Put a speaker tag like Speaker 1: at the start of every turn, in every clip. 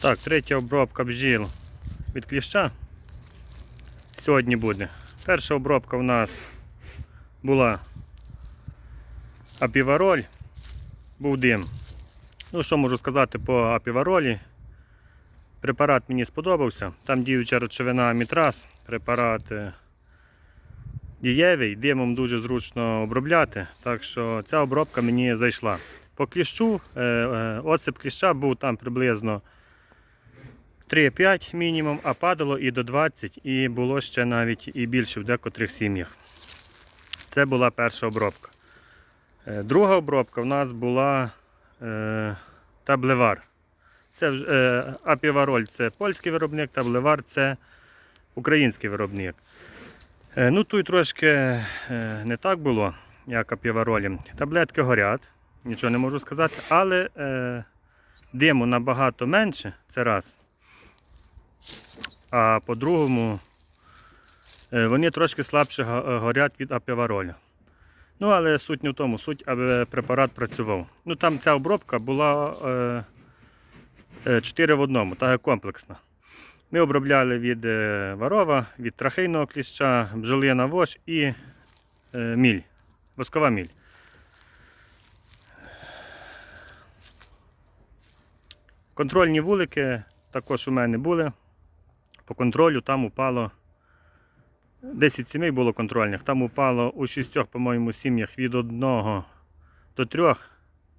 Speaker 1: Так, третя обробка бджіл від кліща. Сьогодні буде. Перша обробка у нас була апівароль, був дим. Ну, що можу сказати по апіваролі? Препарат мені сподобався. Там діюча речовина амітраз, препарат е, дієвий, димом дуже зручно обробляти. Так що ця обробка мені зайшла. По кліщу, е, е, оцеп кліща був там приблизно 3-5 мінімум, а падало і до 20, і було ще навіть і більше в декотрих сім'ях. Це була перша обробка. Е, Друга обробка в нас була е, таблевар. Це е, апівароль це польський виробник, таблевар це український виробник. Е, ну тут трошки е, не так було, як апіваролі. Таблетки горять, нічого не можу сказати, але е, диму набагато менше, це раз. А по-другому, е, вони трошки слабше горять від апівароля. Ну, але суть не в тому, суть, аби препарат працював. Ну там ця обробка була е, 4 в одному, так комплексна. Ми обробляли від е, варова, від трахейного кліща, бджолина вож і е, міль, воскова міль. Контрольні вулики також у мене були. По контролю там упало 10 сімей було контрольних. Там упало у 6, по-моєму, сім'ях від 1 до 3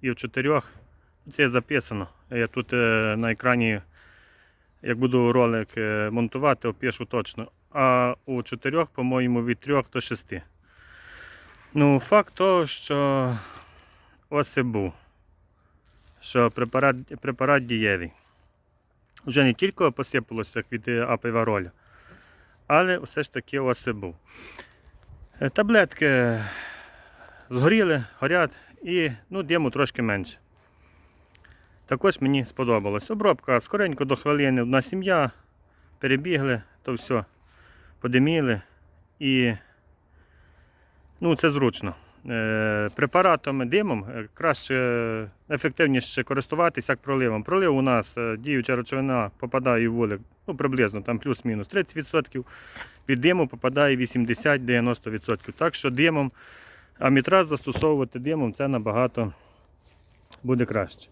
Speaker 1: і в 4. Це записано. Я тут е, на екрані, як буду ролик е, монтувати, опишу точно. А у 4, по-моєму, від 3 до 6. Ну, факт того, що ось і був. Що препарат, препарат дієвий. Вже не тільки посипалося від апівароля, але все ж таки ось був. Е, Таблетки згоріли, горять і ну, диму трошки менше. Також мені сподобалось. Обробка скоренько до хвилини одна сім'я, перебігли, то все, подиміли і ну, це зручно. Е, Препаратом димом е, краще, е, ефективніше користуватися як проливом. Пролив у нас діюча речовина попадає в вулик ну, приблизно там плюс-мінус 30%. Від диму попадає 80-90%. Так що димом, амітраз застосовувати димом це набагато буде краще.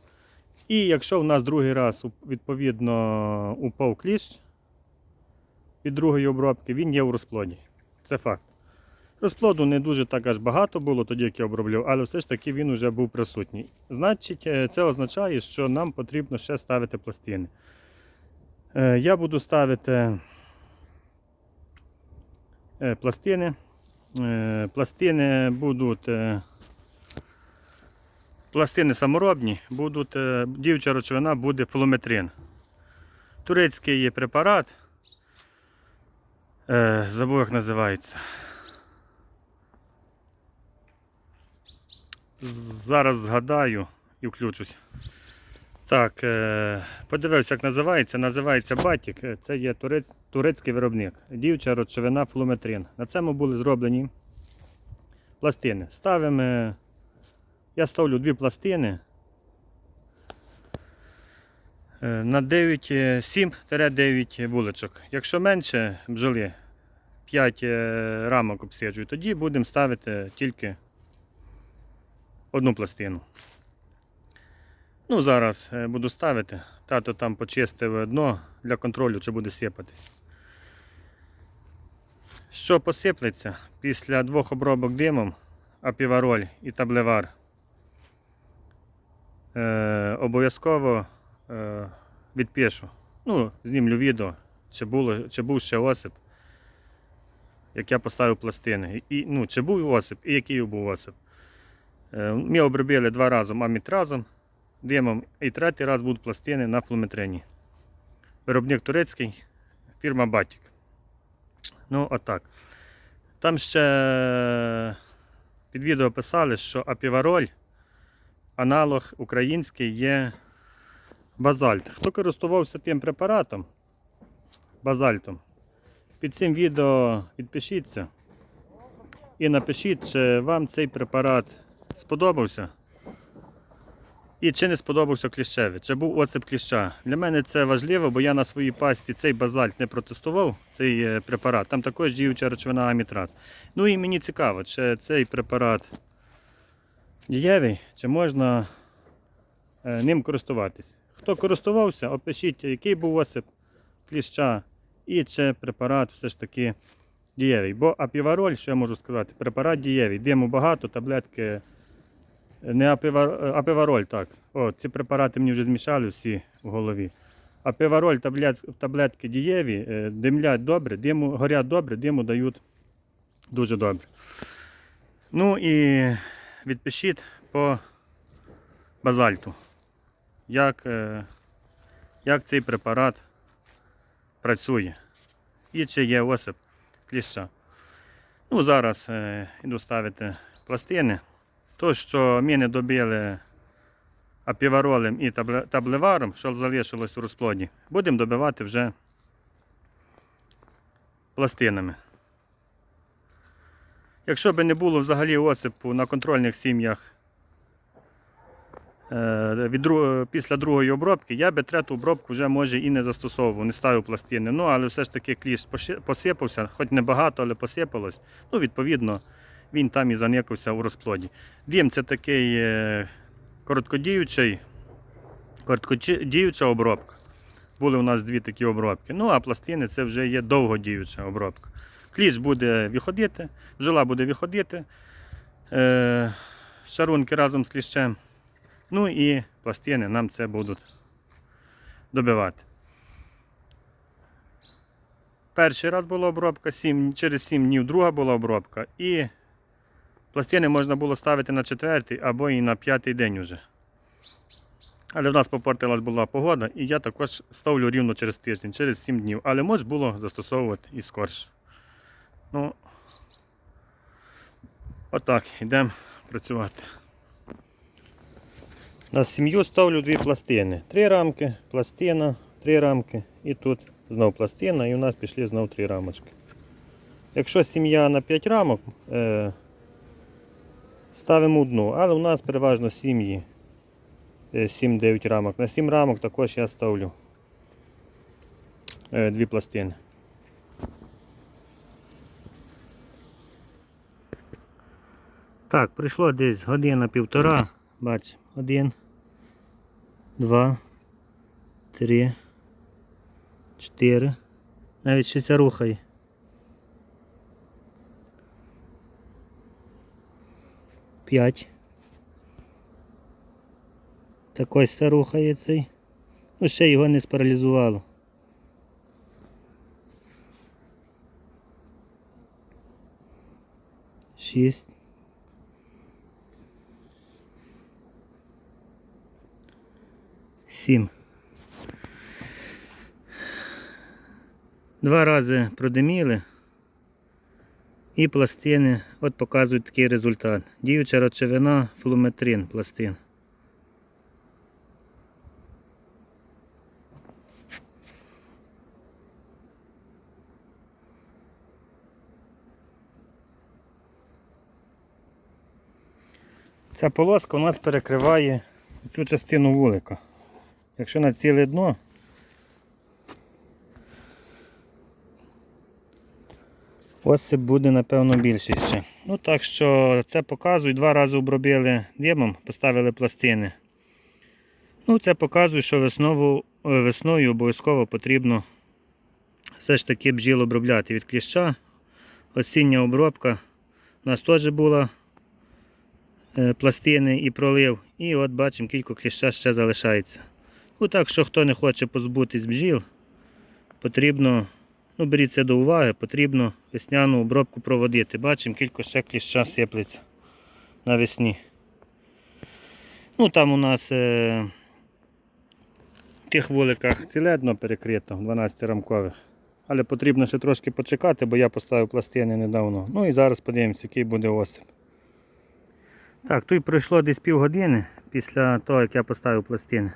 Speaker 1: І якщо в нас другий раз відповідно упав кліщ від другої обробки, він є у розплоді. Це факт. Розплоду не дуже так аж багато було тоді, як я обробляв, але все ж таки він вже був присутній. Значить, е, це означає, що нам потрібно ще ставити пластини. Е, Я буду ставити е, пластини. Пластини будуть пластини саморобні, будуть, діюча речовина буде флометрин. Турецький препарат. Забув, як називається. Зараз згадаю і включусь. Так, е, подивився, як називається. Називається Батік. Е, Це є турець, турецький виробник. Діюча речовина флометрин. На цьому були зроблені пластини. Ставимо. е, Я ставлю дві пластини. На 9, е, 7-9 вуличок. Якщо менше бджоли 5 е, рамок обстежую, тоді будемо ставити тільки одну пластину. Ну, зараз е, буду ставити. Тато там почистив дно для контролю, чи буде сипатись. Що посиплеться після двох обробок димом, апівароль і таблевар. Е, обов'язково е, відпишу. Ну, знімлю відео, чи, було, чи був ще осип, як я поставив пластини. І, ну, чи був осип і який був осип. Е, Ми обробили два рази амітразом, димом, і третій раз будуть пластини на флометрині. Виробник турецький, фірма Батік. Ну, отак. Там ще під відео писали, що апівароль, аналог український є базальт. Хто користувався тим препаратом, базальтом, під цим відео підпишіться і напишіть, чи вам цей препарат сподобався. І чи не сподобався кліщеві, чи був оцеп кліща. Для мене це важливо, бо я на своїй пасті цей базальт не протестував, цей е, препарат. Там також діюча речовина амітраз. Ну і мені цікаво, чи цей препарат дієвий, чи можна е, ним користуватись. Хто користувався, опишіть, який був оцеп кліща і чи препарат все ж таки дієвий. Бо апівароль, що я можу сказати, препарат дієвий. Диму багато, таблетки. Не апівар... апівароль, так. О, ці препарати мені вже змішали всі в голові. Апівароль, таблет... таблетки дієві, е, димлять добре, диму, горять добре, диму дають дуже добре. Ну і відпишіть по базальту, як, е, як цей препарат працює і чи є осип кліща. Ну, зараз е, іду ставити пластини. То, що ми не добили апіваролем і таблеваром, що залишилось у розплоді, будемо добивати вже пластинами. Якщо б не було взагалі осипу на контрольних сім'ях е, від після другої обробки, я би третю обробку вже може і не застосовував, не ставив пластини. Ну, але все ж таки кліщ посипався, хоч не багато, але посипалось. Ну, відповідно, він там і заникався у розплоді. Дім це такий е, короткодіючий, короткодіюча обробка. Були у нас дві такі обробки. Ну, а пластини це вже є довгодіюча обробка. Кліщ буде виходити, бджола буде виходити, е, шарунки разом з кліщем. Ну і пластини нам це будуть добивати. Перший раз була обробка, сім- через 7 днів друга була обробка. І пластини можна було ставити на четвертий або і на п'ятий день уже. Але в нас попортилась була погода, і я також ставлю рівно через тиждень, через 7 днів. Але можна було застосовувати і скорше. Ну, отак, йдемо працювати. На сім'ю ставлю дві пластини. Три рамки, пластина, три рамки і тут знов пластина, і у нас пішли знов три рамочки. Якщо сім'я на 5 рамок, е, ставимо одну, але у нас переважно сім'ї е, 7-9 рамок. На 7 рамок також я ставлю е, дві пластини. Так, прийшло десь година півтора. Бач, один, два, три, чотири. Навіть щось рухає. П'ять. Так ось це рухає цей. Ну, ще його не спаралізувало. Шість. Сім. Два рази продиміли. І пластини от показують такий результат. Діюча речовина флуметрин пластин. Ця полоска у нас перекриває цю частину вулика. Якщо на ціле дно, осип буде напевно більший ще. Ну так що це показує, два рази обробили димом, поставили пластини. Ну це показує, що веснову, е, весною обов'язково потрібно все ж таки бджіл обробляти від кліща. Осіння обробка у нас теж була е, пластини і пролив. І от бачимо, кілька кліща ще залишається. Ну так що хто не хоче позбутись бджіл, потрібно, ну беріть це до уваги, потрібно весняну обробку проводити. Бачимо, кілька ще кліща сиплеться навесні. Ну там у нас е, в тих вуликах ціле дно перекрито, 12 рамкових. Але потрібно ще трошки почекати, бо я поставив пластини недавно. Ну і зараз подивимося, який буде осип. Так, тут пройшло десь півгодини після того, як я поставив пластини.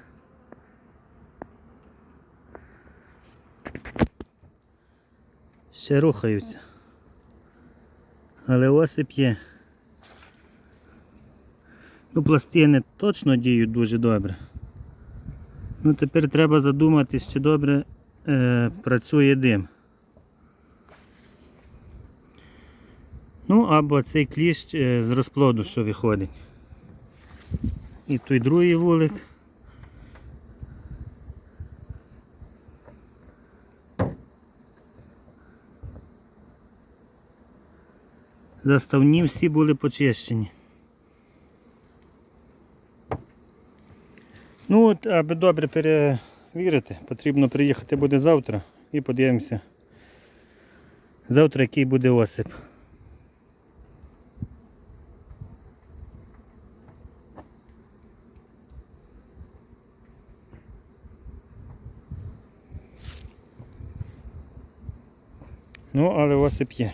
Speaker 1: Ще рухаються. Але осип є. Ну, пластини точно діють дуже добре. Ну, тепер треба задуматись, чи добре е, працює дим. Ну, або цей кліщ е, з розплоду, що виходить. І той другий вулик. Заставні всі були почищені. Ну от, аби добре перевірити, потрібно приїхати буде завтра і подивимося. Завтра який буде осип. Ну, але осип є.